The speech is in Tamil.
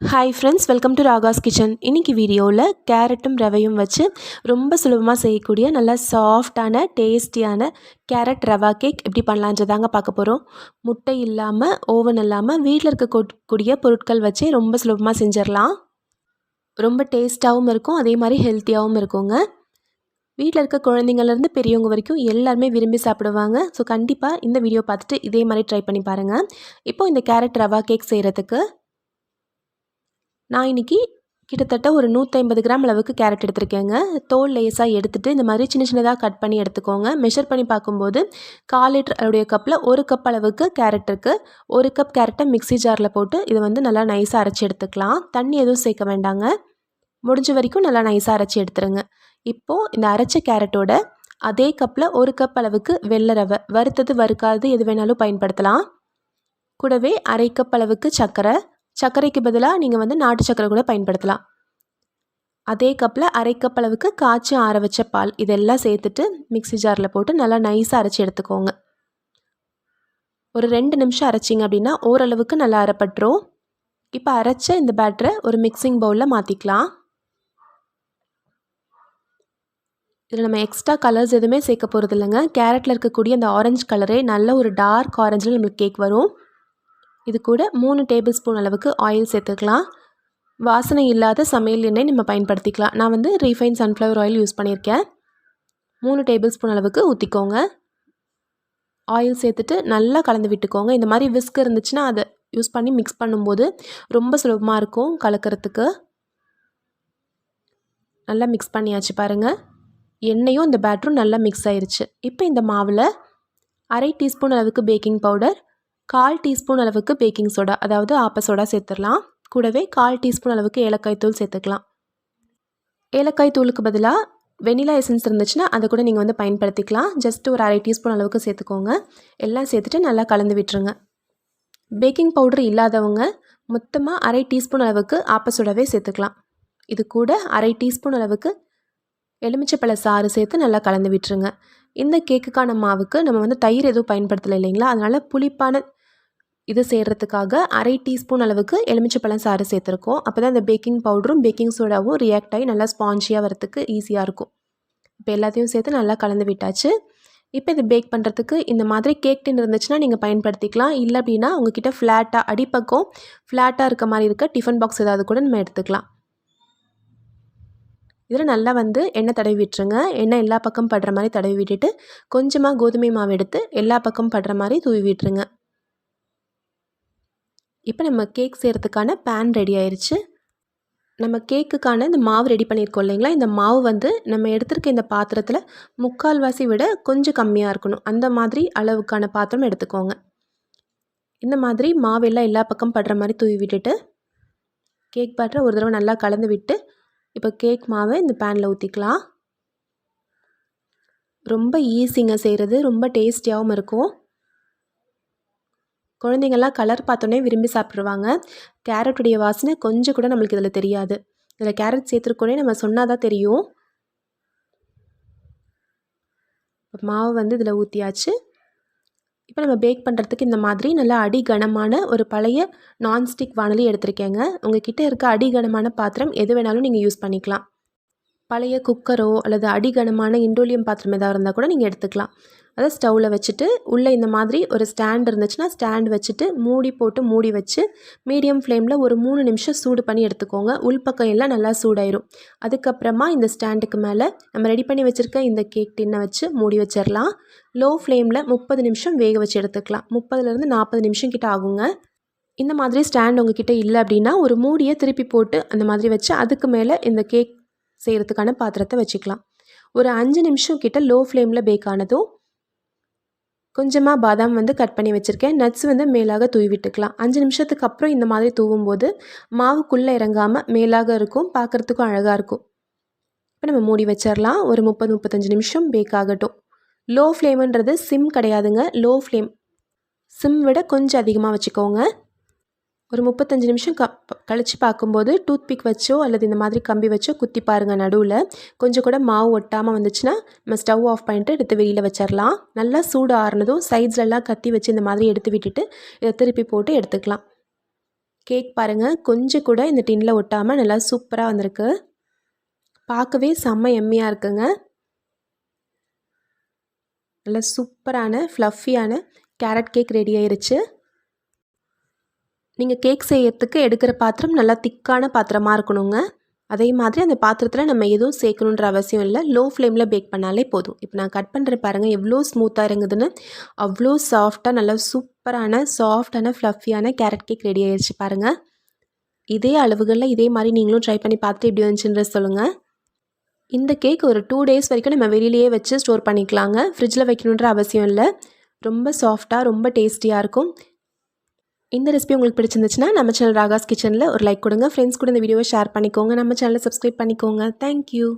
Hi friends welcome to Raga's Kitchen இன்றைக்கி வீடியோவில் கேரட்டும் ரவையும் வச்சு ரொம்ப சுலபமாக செய்யக்கூடிய நல்லா சாஃப்டான டேஸ்டியான கேரட் ரவா கேக் எப்படி பண்ணலான்றதாங்க பார்க்க போகிறோம் முட்டை இல்லாமல் ஓவன் இல்லாமல் வீட்டில் இருக்கக்கூடிய பொருட்கள் வச்சு ரொம்ப சுலபமாக செஞ்சிடலாம். ரொம்ப டேஸ்ட்டாகவும் இருக்கும் அதே மாதிரி ஹெல்த்தியாகவும் இருக்குங்க. வீட்டில் இருக்க குழந்தைங்கள்லேருந்து பெரியவங்க வரைக்கும் எல்லாருமே விரும்பி சாப்பிடுவாங்க. ஸோ கண்டிப்பாக இந்த வீடியோ பார்த்துட்டு இதே மாதிரி ட்ரை பண்ணி பாருங்கள் இப்போது இந்த கேரட் ரவா கேக் செய்கிறதுக்கு நான் இன்றைக்கி கிட்டத்தட்ட ஒரு நூற்றி கிராம் அளவுக்கு கேரட் எடுத்திருக்கேங்க. தோல் லேஸாக எடுத்துகிட்டு இந்த மாதிரி சின்ன சின்னதாக கட் பண்ணி எடுத்துக்கோங்க. மெஷர் பண்ணி பார்க்கும்போது கால் லிட்டர் உடைய கப்பில் ஒரு கப் அளவுக்கு கேரட் இருக்குது ஒரு கப் கேரட்டை மிக்ஸி ஜாரில் போட்டு இதை வந்து நல்லா நைஸாக அரைச்சி எடுத்துக்கலாம். தண்ணி எதுவும் சேர்க்க வேண்டாங்க. முடிஞ்ச வரைக்கும் நல்லா நைஸாக அரைச்சி எடுத்துருங்க. இப்போது இந்த அரைச்ச கேரட்டோட அதே கப்பில் ஒரு கப் அளவுக்கு வெள்ளை ரவை வறுத்தது வறுக்காதது எது வேணாலும் பயன்படுத்தலாம். கூடவே அரை கப் அளவுக்கு சர்க்கரை சர்க்கரைக்கு பதிலாக நீங்கள் வந்து நாட்டு சர்க்கரை கூட பயன்படுத்தலாம். அதே கப்பில் அரை கப் அளவுக்கு காய்ச்சி ஆற வச்ச பால் இதெல்லாம் சேர்த்துட்டு மிக்ஸி ஜாரில் போட்டு நல்லா நைஸாக அரைச்சி எடுத்துக்கோங்க. ஒரு ரெண்டு நிமிஷம் அரைச்சிங்க அப்படின்னா ஓரளவுக்கு நல்லா அரைப்பட்டுரும். இப்போ அரைச்ச இந்த பேட்டரை ஒரு மிக்சிங் பவுலில் மாற்றிக்கலாம் இதில் நம்ம எக்ஸ்ட்ரா கலர்ஸ் எதுவுமே சேர்க்க போகிறது இல்லைங்க கேரட்டில் இருக்கக்கூடிய அந்த ஆரஞ்சு கலரே நல்ல ஒரு டார்க் ஆரஞ்சில் நம்மளுக்கு கேக் வரும். இது கூட மூணு டேபிள் ஸ்பூன் அளவுக்கு ஆயில் சேர்த்துக்கலாம். வாசனை இல்லாத சமையல் எண்ணெய் நம்ம பயன்படுத்திக்கலாம். நான் வந்து ரீஃபைன் சன்ஃப்ளவர் ஆயில் யூஸ் பண்ணியிருக்கேன். மூணு டேபிள் ஸ்பூன் அளவுக்கு ஊற்றிக்கோங்க ஆயில் சேர்த்துட்டு நல்லா கலந்து விட்டுக்கோங்க. இந்த மாதிரி விஸ்க் இருந்துச்சுன்னா அதை யூஸ் பண்ணி மிக்ஸ் பண்ணும்போது ரொம்ப சுலபமாக இருக்கும் கலக்கிறதுக்கு. நல்லா மிக்ஸ் பண்ணியாச்சு பாருங்கள் எண்ணெயும் இந்த பேட்டரும் நல்லா மிக்ஸ் ஆயிடுச்சு இப்போ இந்த மாவில் அரை டீஸ்பூன் அளவுக்கு பேக்கிங் பவுடர் கால் டீஸ்பூன் அளவுக்கு பேக்கிங் சோடா அதாவது ஆப்ப சோடா சேர்த்துடலாம். கூடவே கால் டீஸ்பூன் அளவுக்கு ஏலக்காய் தூள் சேர்த்துக்கலாம். ஏலக்காய் தூளுக்கு பதிலாக வெனிலா எசன்ஸ் இருந்துச்சுன்னா அதை கூட நீங்கள் வந்து பயன்படுத்திக்கலாம். ஜஸ்ட் ஒரு அரை டீஸ்பூன் அளவுக்கு சேர்த்துக்கோங்க. எல்லாம் சேர்த்துட்டு நல்லா கலந்து விட்டுருங்க. பேக்கிங் பவுடர் இல்லாதவங்க மொத்தமாக அரை டீஸ்பூன் அளவுக்கு ஆப்ப சோடாவே சேர்த்துக்கலாம். இது கூட அரை டீஸ்பூன் அளவுக்கு எலுமிச்சப்பழ சாறு சேர்த்து நல்லா கலந்து விட்டுருங்க. இந்த கேக்குக்கான மாவுக்கு நம்ம வந்து தயிர் எதுவும் பயன்படுத்தலை இல்லைங்களா? அதனால் புளிப்பான இது செய்கிறதுக்காக அரை டீஸ்பூன் அளவுக்கு எலுமிச்சப்பழம் சாறு சேர்த்துருக்கோம். அப்போ தான் இந்த பேக்கிங் பவுடரும் பேக்கிங் சோடாவும் ரியாக்ட் ஆகி நல்லா ஸ்பான்ஜியாக வரத்துக்கு ஈஸியாக இருக்கும். இப்போ எல்லாத்தையும் சேர்த்து நல்லா கலந்து விட்டாச்சு. இப்போ இது பேக் பண்ணுறதுக்கு இந்த மாதிரி கேக் டின் இருந்துச்சுன்னா நீங்கள் பயன்படுத்திக்கலாம். இல்லை அப்படின்னா உங்ககிட்ட ஃப்ளாட்டாக அடிப்பக்கம் ஃப்ளாட்டாக இருக்க மாதிரி இருக்க டிஃபன் பாக்ஸ் ஏதாவது கூட நம்ம எடுத்துக்கலாம். இதில் நல்லா வந்து எண்ணெய் தடவி விட்டுருங்க. எண்ணெய் எல்லா பக்கம் படுற மாதிரி தடவி விட்டுட்டு கொஞ்சமாக கோதுமை மாவு எடுத்து எல்லா பக்கம் படுற மாதிரி தூவி விட்டுருங்க. இப்போ நம்ம கேக் செய்கிறதுக்கான பேன் ரெடி ஆயிடுச்சு நம்ம கேக்குக்கான இந்த மாவு ரெடி பண்ணியிருக்கோம் இல்லைங்களா? இந்த மாவு வந்து நம்ம எடுத்திருக்க இந்த பாத்திரத்தில் முக்கால்வாசி விட கொஞ்சம் கம்மியாக இருக்கணும். அந்த மாதிரி அளவுக்கான பாத்திரம் எடுத்துக்கோங்க. இந்த மாதிரி மாவெல்லாம் எல்லா பக்கம் படுற மாதிரி தூவி விட்டுட்டு கேக் பாத்திரை ஒரு தடவை நல்லா கலந்து விட்டு இப்போ கேக் மாவை இந்த பேனில் ஊற்றிக்கலாம் ரொம்ப ஈஸிங்க செய்கிறது ரொம்ப டேஸ்டியாகவும் இருக்கும். குழந்தைங்கள்லாம் கலர் பார்த்தோன்னே விரும்பி சாப்பிட்ருவாங்க கேரட்டுடைய வாசனை கொஞ்சம் கூட நம்மளுக்கு இதில் தெரியாது. இதில் கேரட் சேர்த்துருக்கோனே நம்ம சொன்னால் தான் தெரியும் மாவு வந்து இதில் ஊற்றியாச்சு இப்போ நம்ம பேக் பண்ணுறதுக்கு இந்த மாதிரி நல்லா அடி கனமான ஒரு பழைய நான்ஸ்டிக் வானலி எடுத்திருக்கேங்க. உங்கள் கிட்டே இருக்க அடி கனமான பாத்திரம் எது வேணாலும் நீங்கள் யூஸ் பண்ணிக்கலாம். பழைய குக்கரோ அல்லது அடிகனமான இண்டோலியம் பாத்திரம் எதாவது இருந்தால் கூட நீங்கள் எடுத்துக்கலாம். அதை ஸ்டவ்வில் வச்சுட்டு உள்ளே இந்த மாதிரி ஒரு ஸ்டாண்ட் இருந்துச்சுன்னா ஸ்டாண்ட் வச்சுட்டு மூடி போட்டு மூடி வச்சு மீடியம் ஃப்ளேமில் ஒரு மூணு நிமிஷம் சூடு பண்ணி எடுத்துக்கோங்க. உள்பக்கம் எல்லாம் நல்லா சூடாயிரும். அதுக்கப்புறமா இந்த ஸ்டாண்டுக்கு மேலே நம்ம ரெடி பண்ணி வச்சுருக்க இந்த கேக் டின்னை வச்சு மூடி வச்சிடலாம் லோ ஃப்ளேமில் முப்பது நிமிஷம் வேக வச்சு எடுத்துக்கலாம். முப்பதுலேருந்து நாற்பது நிமிஷம் கிட்ட ஆகுங்க. இந்த மாதிரி ஸ்டாண்ட் உங்ககிட்ட இல்லை அப்படின்னா ஒரு மூடியை திருப்பி போட்டு அந்த மாதிரி வச்சு அதுக்கு மேலே இந்த கேக் செய்கிறதுக்கான பாத்திரத்தை வச்சுக்கலாம். ஒரு அஞ்சு நிமிஷம் கிட்ட லோ ஃப்ளேமில் பேக் ஆனதும் கொஞ்சமாக பாதாம் வந்து கட் பண்ணி வச்சுருக்கேன். நட்ஸ் வந்து மேலாக தூவி விட்டுக்கலாம். அஞ்சு நிமிஷத்துக்கு அப்புறம் இந்த மாதிரி தூவும் போது மாவுக்குள்ளே இறங்காமல் மேலாக இருக்கும் பார்க்குறதுக்கும் அழகாக இருக்கும். இப்போ நம்ம மூடி வச்சிடலாம் ஒரு முப்பது முப்பத்தஞ்சு நிமிஷம் பேக் ஆகட்டும். லோ ஃப்ளேமுன்றது சிம் கிடையாதுங்க. லோ ஃப்ளேம் சிம் விட கொஞ்சம் அதிகமாக வச்சுக்கோங்க. ஒரு முப்பத்தஞ்சு நிமிஷம் க கழித்து பார்க்கும்போது டூத்பிக் வச்சோ அல்லது இந்த மாதிரி கம்பி வச்சோ குத்தி பாருங்கள் நடுவில். கொஞ்சம் கூட மாவு ஒட்டாமல் வந்துச்சுன்னா நம்ம ஸ்டவ் ஆஃப் பண்ணிட்டு எடுத்து வெளியில் வச்சிடலாம் நல்லா சூடு ஆறுனதும் சைட்ஸ்லலாம் கத்தி வச்சு இந்த மாதிரி எடுத்து விட்டுட்டு இதை திருப்பி போட்டு எடுத்துக்கலாம். கேக் பாருங்கள் கொஞ்சம் கூட இந்த டின்னில் ஒட்டாமல் நல்லா சூப்பராக வந்திருக்கு. பார்க்கவே செம்ம எம்மியாக இருக்குங்க. நல்லா சூப்பரான ஃப்ளஃபியான கேரட் கேக் ரெடி ஆயிருச்சு. நீங்கள் கேக் செய்யறதுக்கு எடுக்கிற பாத்திரம் நல்லா திக்கான பாத்திரமாக இருக்கணுங்க. அதே மாதிரி அந்த பாத்திரத்தில் நம்ம எதுவும் சேர்க்கணுன்ற அவசியம் இல்லை. லோ ஃப்ளேமில் பேக் பண்ணாலே போதும். இப்போ நான் கட் பண்ணுற பாருங்கள் எவ்வளோ ஸ்மூத்தாக இறங்குதுன்னு அவ்வளோ சாஃப்டாக நல்லா சூப்பரான சாஃப்டான ஃப்ளஃபியான கேரட் கேக் ரெடி ஆயிடுச்சு பாருங்கள் இதே அளவுகளில் இதே மாதிரி நீங்களும் ட்ரை பண்ணி பார்த்துட்டு எப்படி வந்துச்சுன்ற சொல்லுங்கள் இந்த கேக் ஒரு டூ டேஸ் வரைக்கும் நம்ம வெளியிலேயே வச்சு ஸ்டோர் பண்ணிக்கலாங்க. ஃப்ரிட்ஜில் வைக்கணுன்ற அவசியம் இல்லை. ரொம்ப சாஃப்டாக ரொம்ப டேஸ்டியாக இருக்கும். இந்த ரெசிபி உங்களுக்கு பிடிச்சிருந்துச்சுன்னா நம்ம சேனல் ராகாஸ் கிச்சனில் ஒரு லைக் கொடுங்க. ஃப்ரெண்ட்ஸ் கூட இந்த வீடியோவை ஷேர் பண்ணிக்கோங்க. நம்ம சேனலை சப்ஸ்கிரைப் பண்ணிக்கோங்க. தேங்க்யூ